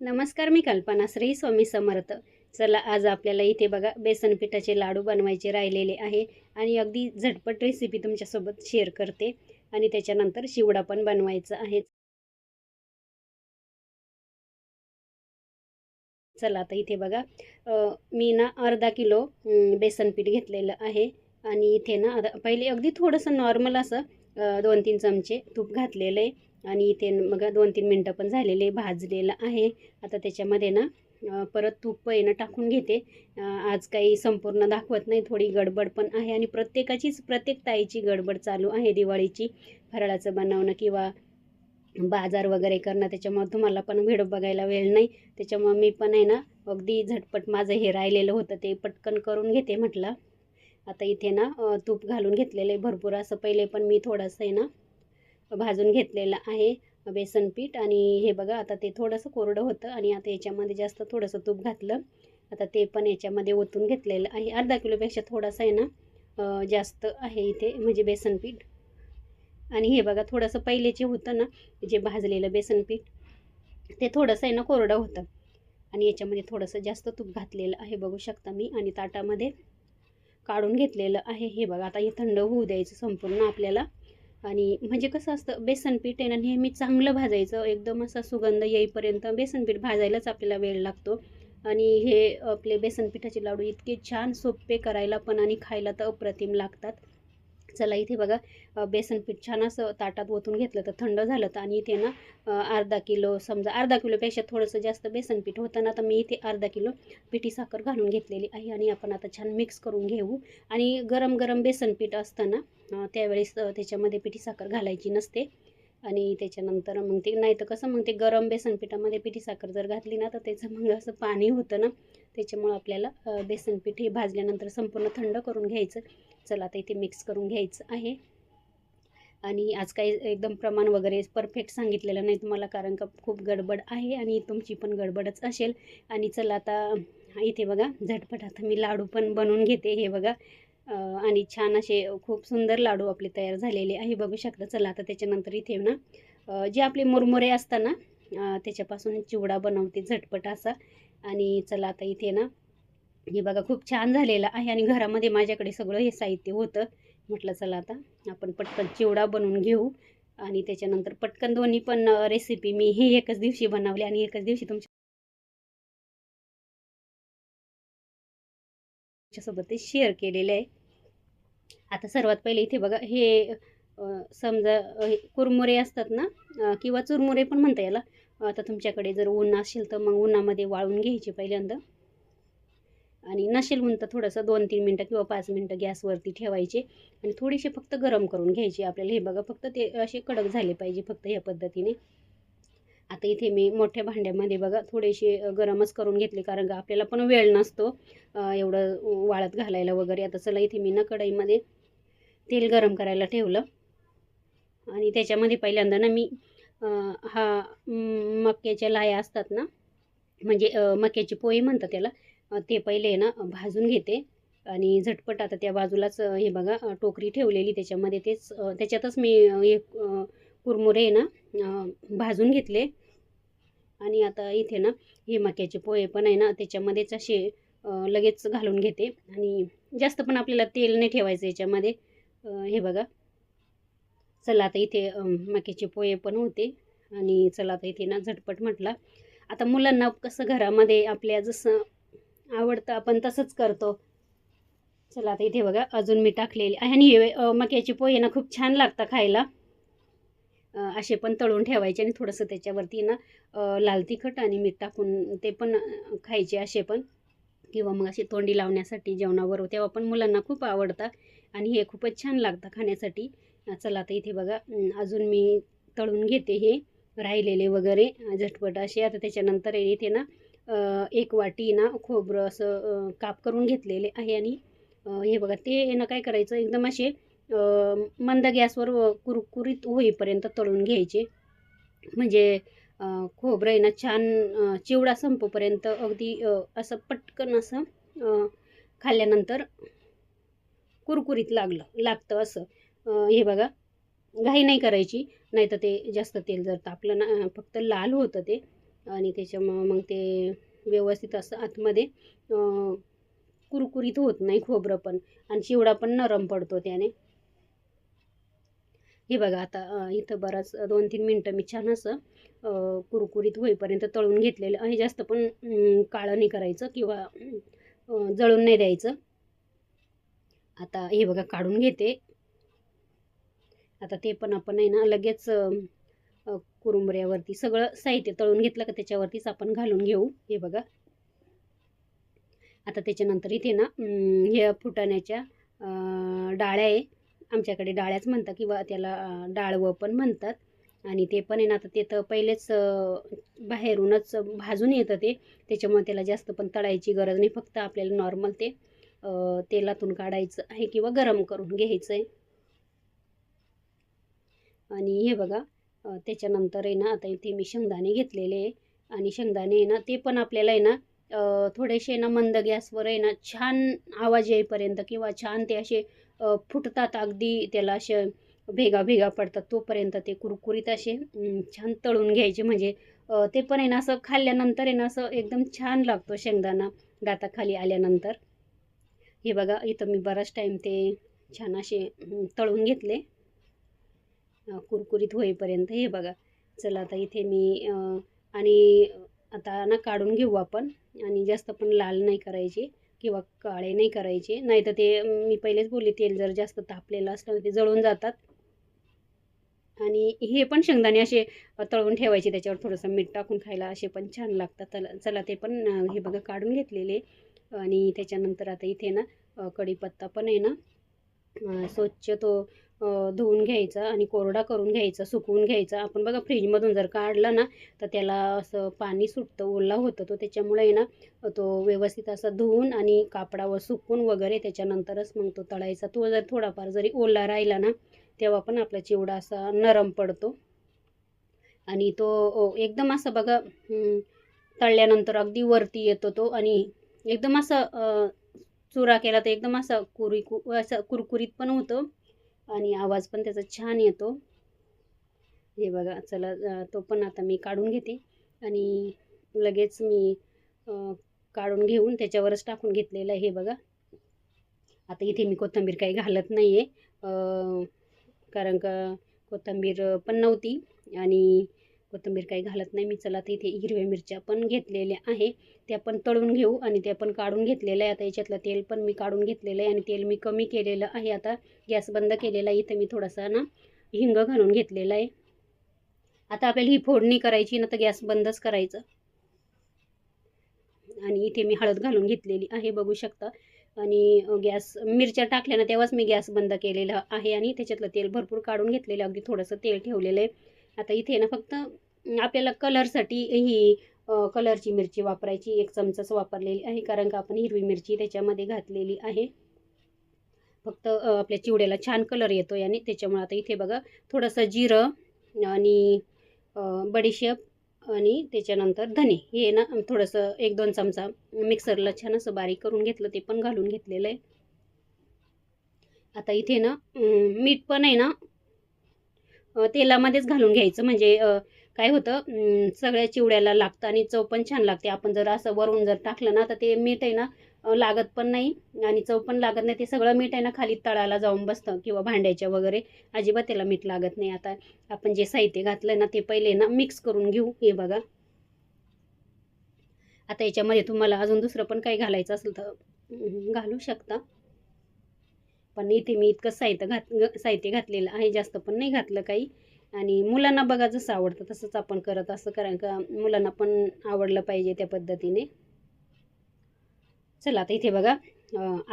नमस्कार मी कल्पना श्री स्वामी समर्थ. चला आज आपल्याला इथे बघा बेसन पिठाचे लाडू बनवायचे राहिलेले आहे आणि अगदी झटपट रेसिपी तुमच्यासोबत शेअर करते आणि त्याच्यानंतर शिवडा पण बनवायचा आहे. चला आता इथे बघा मी ना अर्धा किलो बेसन पीठ घेतलेलं आहे आणि इथे ना आता पहिले अगदी थोडंसं नॉर्मल असं दोन तीन चमचे तूप घातलेलं आहे. आणि इथे मग दोन तीन मिनटं पण झालेले भाजलेलं आहे. आता त्याच्यामध्ये ना परत तूप आहे ना टाकून घेते. आज काही संपूर्ण दाखवत नाही थोडी गडबड पण आहे. आणि प्रत्येकाचीच प्रत्येक ताईची गडबड चालू आहे दिवाळीची. फराळाचं बनवणं किंवा बाजार वगैरे करणं त्याच्यामुळं तुम्हाला पण व्हिडिओ बघायला वेळ नाही. त्याच्यामुळं मी पण आहे ना अगदी झटपट माझं हे राहिलेलं होतं ते पटकन करून घेते म्हटलं. आता इथे ना तूप घालून घेतलेलं आहे भरपूर असं. पहिले पण मी थोडंसं आहे ना भाजून घेतलेलं आहे बेसन पीठ. आणि हे बघा आता ते थोडंसं कोरडं होतं आणि आता याच्यामध्ये जास्त थोडंसं तूप घातलं. आता ते पण याच्यामध्ये ओतून घेतलेलं आहे. अर्धा किलोपेक्षा थोडंसं आहे ना जास्त आहे इथे म्हणजे बेसन पीठ. आणि हे बघा थोडंसं पहिले जे होतं ना जे भाजलेलं बेसन पीठ ते थोडंसं आहे ना कोरडं होतं. आणि याच्यामध्ये थोडंसं जास्त तूप घातलेलं आहे बघू शकता मी. आणि ताटामध्ये काढून घेतलेलं आहे. हे बघा आता हे थंड होऊ द्यायचं संपूर्ण आपल्याला. आणि म्हणजे कसं असतं बेसन पीठ आहे ना नेहमी चांगलं भाजायचं. एकदम असा सुगंध येईपर्यंत बेसन पीठ भाजायलाच आपल्याला वेळ लागतो. आणि हे आपले बेसन पिठाचे लाडू इतके छान सोपे करायला पण आणि खायला तर अप्रतिम लागतात. चला इथे बघा बेसनपीठ बेसन पीठ छान असं ताटात ओतून घेतलं तर थंड झालं तर आणि इथे ना अर्धा किलो समजा अर्धा किलोपेक्षा थोडंसं जास्त बेसन पीठ होतं ना तर मी इथे अर्धा किलो पिठी साखर घालून घेतलेली आहे आणि आपण आता छान मिक्स करून घेऊ. आणि गरम गरम बेसन पीठ असतं ना त्यावेळेस त्याच्यामध्ये पिठी साखर घालायची नसते. आणि त्याच्यानंतर मग ते नाही तर कसं मग ते गरम बेसन पिठामध्ये पिठी साखर जर घातली ना तर त्याचं मग असं पाणी होतं ना. त्याच्यामुळं आपल्याला बेसनपीठ बेसन पीठ हे भाजल्यानंतर संपूर्ण थंड करून घ्यायचं. चला आता इथे मिक्स करून घ्यायचं आहे. आणि आज काही एकदम प्रमाण वगैरे परफेक्ट सांगितलेलं नाही तुम्हाला कारण का खूप गडबड आहे आणि तुमची पण गडबडच असेल. आणि चला आता इथे बघा झटपट आता मी लाडू पण बनवून घेते हे बघा. आणि छान असे खूप सुंदर लाडू आपले तयार झालेले आहे बघू शकता. चला आता त्याच्यानंतर इथे ना जे आपले मुरमुरे असतात ना त्याच्यापासून चिवडा बनवते झटपट असा. आणि चला आता इथे ना हे बघा खूप छान झालेलं आहे आणि घरामध्ये माझ्याकडे सगळं हे साहित्य होतं. म्हटलं चला आता आपण पटकन चिवडा बनवून घेऊ आणि त्याच्यानंतर पटकन दोन्ही पण रेसिपी मी ही एकच दिवशी बनवली आणि एकच दिवशी तुमच्या तुमच्यासोबत ते शेअर केलेले आहे. आता सर्वात पहिले इथे बघा हे समजा हे कुरमुरे असतात ना किंवा चुरमुरे पण म्हणता याला. आता तुमच्याकडे जर ऊन असेल तर मग उन्हामध्ये वाळून घ्यायचे पहिल्यांदा. आणि नसेल ऊन थोडंसं दोन तीन मिनटं किंवा पाच मिनटं गॅसवरती ठेवायचे आणि थोडीशी फक्त गरम करून घ्यायची आपल्याला. हे बघा फक्त ते असे कडक झाले पाहिजे फक्त ह्या पद्धतीने. आता इथे मी मोठ्या भांड्यामध्ये बघा थोडेसे गरमच करून घेतले कारण का आपल्याला पण वेळ नसतो एवढं वाळत घालायला वगैरे. आता चला इथे मी ना कढईमध्ये तेल गरम करायला ठेवलं. आणि त्याच्यामध्ये पहिल्यांदा ना मी हा मक्याच्या लाया असतात ना म्हणजे मक्याची पोळी म्हणतात त्याला ते पहिले ना भाजून घेते. आणि झटपट आता त्या बाजूलाच हे बघा टोकरी ठेवलेली त्याच्यामध्ये. तेच त्याच्यातच मी एक कुरमुरे आहे ना भाजून घेतले. आणि आता इथे ना हे मक्याचे पोहे पण आहे ना त्याच्यामध्येच असे लगेच घालून घेते. आणि जास्त पण आपल्याला तेल नाही ठेवायचं याच्यामध्ये. हे बघा. चला आता इथे मक्याचे पोहे पण होते. आणि चला आता इथे ना झटपट म्हटला. आता मुलांना कसं घरामध्ये आपल्या जसं आवडतं आपण तसंच करतो. चला आता इथे बघा अजून मी टाकलेली. आहे आणि हे मक्याची मक्याचे पोहे ना खूप छान लागतं खायला. असे पण तळून ठेवायचे आणि थोडंसं त्याच्यावरती ना लाल तिखट आणि मीठ टाकून ते पण खायचे असे पण. किंवा मग असे तोंडी लावण्यासाठी जेवणावर तेव्हा पण मुलांना खूप आवडतात. आणि हे खूपच छान लागतं खाण्यासाठी. चला आता इथे बघा अजून मी तळून घेते हे राहिलेले वगैरे झटपट असे. आता त्याच्यानंतर इथे ना एक वाटी ना खोबरं असं काप करून घेतलेले आहे आणि हे बघा ते ना काय करायचं एकदम असे मंद गॅसवर कुरकुरीत होईपर्यंत तळून घ्यायचे. म्हणजे खोबरं आहे ना छान चिवडा संपपर्यंत अगदी असं पटकन असं खाल्ल्यानंतर कुरकुरीत लागलं लागतं असं. हे बघा घाई नाही करायची नाही तर ते जास्त तेल जर तापलं ना फक्त लाल होतं ते आणि त्याच्यामुळं मग ते व्यवस्थित असं आतमध्ये कुरकुरीत होत नाही खोबरं पण. आणि चिवडा पण नरम पडतो त्याने. हे बघा आता इथं बराच दोन तीन मिनटं मी छान असं कुरकुरीत होईपर्यंत तळून घेतलेलं हे जास्त पण काळं नाही करायचं किंवा जळून नाही द्यायचं. आता हे बघा काढून घेते. आता ते पण आपण आहे ना लगेच कुरुंबऱ्यावरती सगळं साहित्य तळून घेतलं का त्याच्यावरतीच आपण घालून घेऊ. हे बघा. आता त्याच्यानंतर इथे ना हे फुटाण्याच्या डाळ्या आहे. आमच्याकडे डाळ्याच म्हणतात किंवा त्याला डाळवं पण म्हणतात. आणि ते पण आहे ना आता ते तर पहिलेच बाहेरूनच भाजून येतं ते. त्याच्यामुळे त्याला जास्त पण तळायची गरज नाही. फक्त आपल्याला नॉर्मल ते तेलातून काढायचं आहे किंवा गरम करून घ्यायचं आहे आणि हे बघा त्याच्यानंतर आहे ना आता इथे मी शेंगदाणे घेतलेले आहे. आणि शेंगदाणे आहे ना ते पण आपल्याला आहे ना थोडेसे ना मंद गॅसवर आहे ना छान आवाज येईपर्यंत किंवा छान ते असे फुटतात. अगदी त्याला असे भेगा भेगा पडतात. तोपर्यंत ते कुरकुरीत असे छान तळून घ्यायचे. म्हणजे ते पण आहे ना असं खाल्ल्यानंतर आहे ना असं एकदम छान लागतो शेंगदाणा दाताखाली आल्यानंतर. हे बघा इथं मी बराच टाईम ते छान असे तळून घेतले. कुरकुरीत होईपर्यंत. हे बघा चला आता इथे मी अं, आणि आता ना काढून घेऊ आपण. आणि जास्त पण लाल नाही करायचे किंवा काळे नाही करायचे. नाही तर ते मी पहिलेच बोलले तेल जर जास्त तापलेलं असलं ते जळून जातात. आणि हे पण शेंगदाणे असे तळून ठेवायचे त्याच्यावर थोडंसं मीठ टाकून खायला असे पण छान लागतात. चला चला ते पण हे बघा काढून घेतलेले. आणि त्याच्यानंतर आता इथे ना कढीपत्ता पण आहे ना. स्वच्छ तो धुवून घ्यायचा आणि कोरडा करून घ्यायचा सुकवून घ्यायचा. आपण बघा फ्रीजमधून जर काढला ना तर त्याला असं पाणी सुटतं ओला होतं तो. त्याच्यामुळे आहे ना तो व्यवस्थित असा धुवून आणि कापडावर सुकून वगैरे त्याच्यानंतरच मग तो तळायचा. तो जर थोडाफार जरी ओला राहिला ना तेव्हा पण आपला चिवडा असा नरम पडतो. आणि तो एकदम असं बघा तळल्यानंतर अगदी वरती येतो तो आणि एकदम असं चुरा केला तर एकदम असा कुरी कु असं कुरकुरीत पण होतं. आणि आवाज पण त्याचा छान येतो. हे बघा चला तो पण आता मी काढून घेते. आणि लगेच मी काढून घेऊन त्याच्यावरच टाकून घेतलेलं आहे हे बघा. आता इथे मी कोथिंबीर काही घालत नाही आहे कारण का कोथिंबीर पण नव्हती. आणि कोथिंबीर काही घालत नाही. मी चला तर इथे हिरव्या मिरच्या पण घेतलेल्या आहे. त्या पण तळून घेऊ आणि त्या पण काढून घेतलेल्या आहे. आता याच्यातलं तेल पण मी काढून घेतलेलं आहे आणि तेल मी कमी केलेलं आहे. आता गॅस बंद केलेला आहे. इथं मी थोडासा ना हिंग घालून घेतलेला आहे. आता आपल्याला ही फोडणी करायची ना तर गॅस बंदच करायचं. आणि इथे मी हळद घालून घेतलेली आहे बघू शकता. आणि गॅस मिरच्या टाकल्या ना तेव्हाच मी गॅस बंद केलेला आहे. आणि त्याच्यातलं तेल भरपूर काढून घेतलेलं अगदी थोडंसं तेल ठेवलेलं आहे. आता इथे ना फक्त आपल्याला कलरसाठी ही कलरची मिरची वापरायची एक चमचाच वापरलेली आहे कारण का आपण हिरवी मिरची त्याच्यामध्ये घातलेली आहे. फक्त आपल्या चिवड्याला छान कलर येतो आणि त्याच्यामुळे आता इथे बघा थोडंसं जिरं आणि बडीशेप आणि त्याच्यानंतर धने. हे ना थोडंसं एक दोन चमचा मिक्सरला छान असं बारीक करून घेतलं ते पण घालून घेतलेलं आहे. आता इथे ना मीठ पण आहे ना तेलामध्येच घालून घ्यायचं. म्हणजे काय होतं सगळ्या चिवड्याला लागतं आणि चव पण छान लागते. आपण जर असं वरून जर टाकलं ना तर ते मीठ आहे ना लागत पण नाही आणि चव पण लागत नाही. ते सगळं मीठ आहे ना खाली तळाला जाऊन बसतं किंवा भांड्याच्या वगैरे. अजिबात त्याला मीठ लागत नाही. आता आपण जे साहित्य घातलं ना ते पहिले ना मिक्स करून घेऊ. हे बघा. आता याच्यामध्ये तुम्हाला अजून दुसरं पण काही घालायचं असेल तर घालू शकता. पण इथे मी इतकं साहित्य घात साहित्य घातलेलं आहे जास्त पण नाही घातलं काही. आणि मुलांना बघा जसं आवडतं तसंच आपण करत असं कारण का मुलांना पण आवडलं पाहिजे त्या पद्धतीने. चला आता इथे बघा.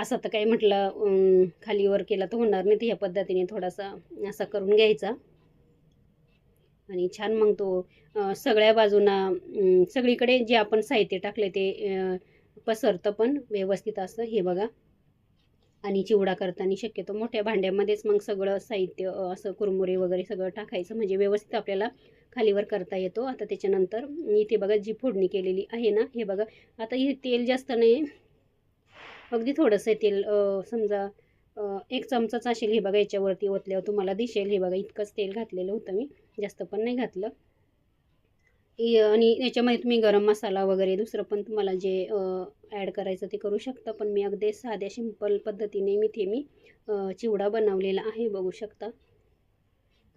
असं तर काही म्हटलं खाली खालीवर केला तर होणार नाही. तर ह्या पद्धतीने थोडासा असा करून घ्यायचा. आणि छान मग तो सगळ्या बाजूना सगळीकडे जे आपण साहित्य टाकले ते पसरतं पण व्यवस्थित असं. हे बघा. आणि चिवडा करताना शक्यतो मोठ्या भांड्यामध्येच मग सगळं साहित्य असं कुरमुरे वगैरे सगळं टाकायचं. म्हणजे व्यवस्थित आपल्याला खालीवर करता येतो. आता त्याच्यानंतर इथे बघा जी फोडणी केलेली आहे ना हे बघा. आता हे तेल जास्त नाही. अगदी थोडंसं तेल समजा एक चमचाच असेल हे बघा याच्यावरती ओतल्यावर तुम्हाला दिसेल. हे बघा इतकंच तेल घातलेलं होतं मी. जास्त पण नाही घातलं. आणि याच्यामध्ये तुम्ही गरम मसाला वगैरे दुसरं पण तुम्हाला जे ॲड करायचं ते करू शकता. पण मी अगदी साध्या सिंपल पद्धतीने मी ते मी चिवडा बनवलेला आहे बघू शकता.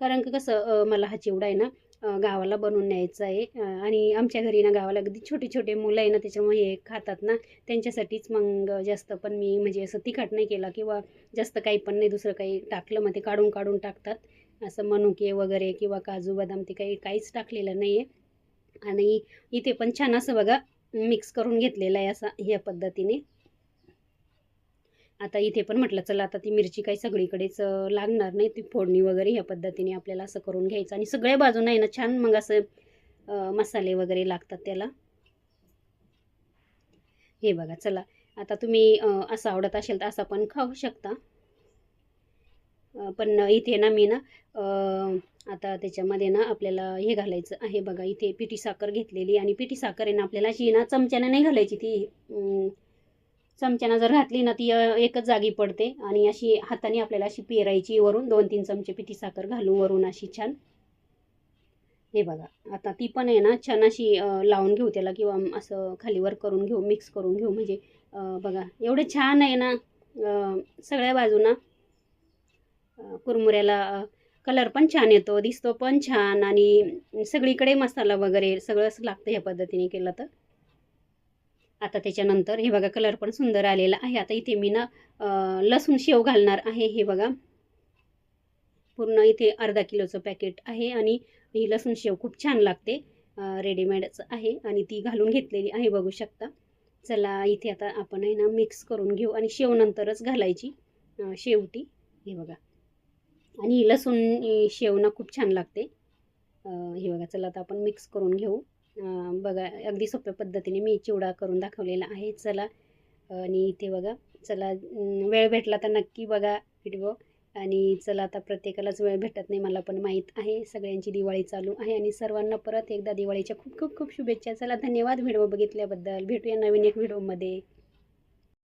कारण की कसं मला हा चिवडा आहे ना गावाला बनवून न्यायचा आहे. आणि आमच्या घरी ना गावाला अगदी छोटे छोटे मुलं आहे ना त्याच्यामुळे हे खातात ना त्यांच्यासाठीच मग जास्त पण मी म्हणजे असं तिखट नाही केला किंवा जास्त काही पण नाही दुसरं काही टाकलं मग ते काढून काढून टाकतात. असं मनुके वगैरे किंवा काजू बदाम ते काही काहीच टाकलेलं नाही आहे आणि इथे पण छान असं बघा मिक्स करून घेतलेलं आहे असा ह्या पद्धतीने. आता इथे पण म्हटलं चला आता ती मिरची काही सगळीकडेच लागणार नाही. ती फोडणी वगैरे ह्या पद्धतीने आपल्याला असं करून घ्यायचं. आणि सगळ्या बाजूनं आहे ना छान मग असं मसाले वगैरे लागतात त्याला. हे बघा चला. आता तुम्ही असं आवडत असेल तर असं पण खाऊ शकता. पण इथे ना मी ना आता त्याच्यामध्ये ना आपल्याला हे घालायचं आहे बघा इथे पिठी साखर घेतलेली आणि पिठी साखर आहे ना आपल्याला अशी ना चमच्यानं नाही घालायची ती चमच्यानं जर घातली ना ती एकच जागी पडते आणि अशी हाताने आपल्याला अशी पेरायची वरून दोन तीन चमचे पिठी साखर घालू वरून अशी छान. हे बघा आता ती पण आहे ना छान अशी लावून घेऊ त्याला किंवा असं खालीवर करून घेऊ मिक्स करून घेऊ. म्हणजे बघा एवढे छान आहे ना सगळ्या बाजूना कुरमुऱ्याला कलर पण छान येतो दिसतो पण छान आणि सगळीकडे मसाला वगैरे सगळंच लागतं ह्या पद्धतीने केलं तर. आता त्याच्यानंतर हे बघा कलर पण सुंदर आलेला आहे. आता इथे मी ना लसूण शेव घालणार आहे हे बघा. पूर्ण इथे अर्धा किलोचं पॅकेट आहे आणि ही लसूण शेव खूप छान लागते. रेडीमेडच आहे आणि ती घालून घेतलेली आहे बघू शकता. चला इथे आता आपण आहे ना मिक्स करून घेऊ आणि शेव नंतरच घालायची शेवटी. हे बघा. आणि लसूण शेवणं खूप छान लागते. हे बघा चला आता आपण मिक्स करून घेऊ. बघा अगदी सोप्या पद्धतीने मी चिवडा करून दाखवलेला आहे. चला आणि इथे बघा चला वेळ भेटला तर नक्की बघा व्हिडिओ आणि चला आता प्रत्येकालाच वेळ भेटत नाही मला पण माहीत आहे. सगळ्यांची दिवाळी चालू आहे आणि सर्वांना परत एकदा दिवाळीच्या खूप खूप खूप शुभेच्छा. चला धन्यवाद व्हिडिओ बघितल्याबद्दल. भेटूया नवीन एक व्हिडिओमध्ये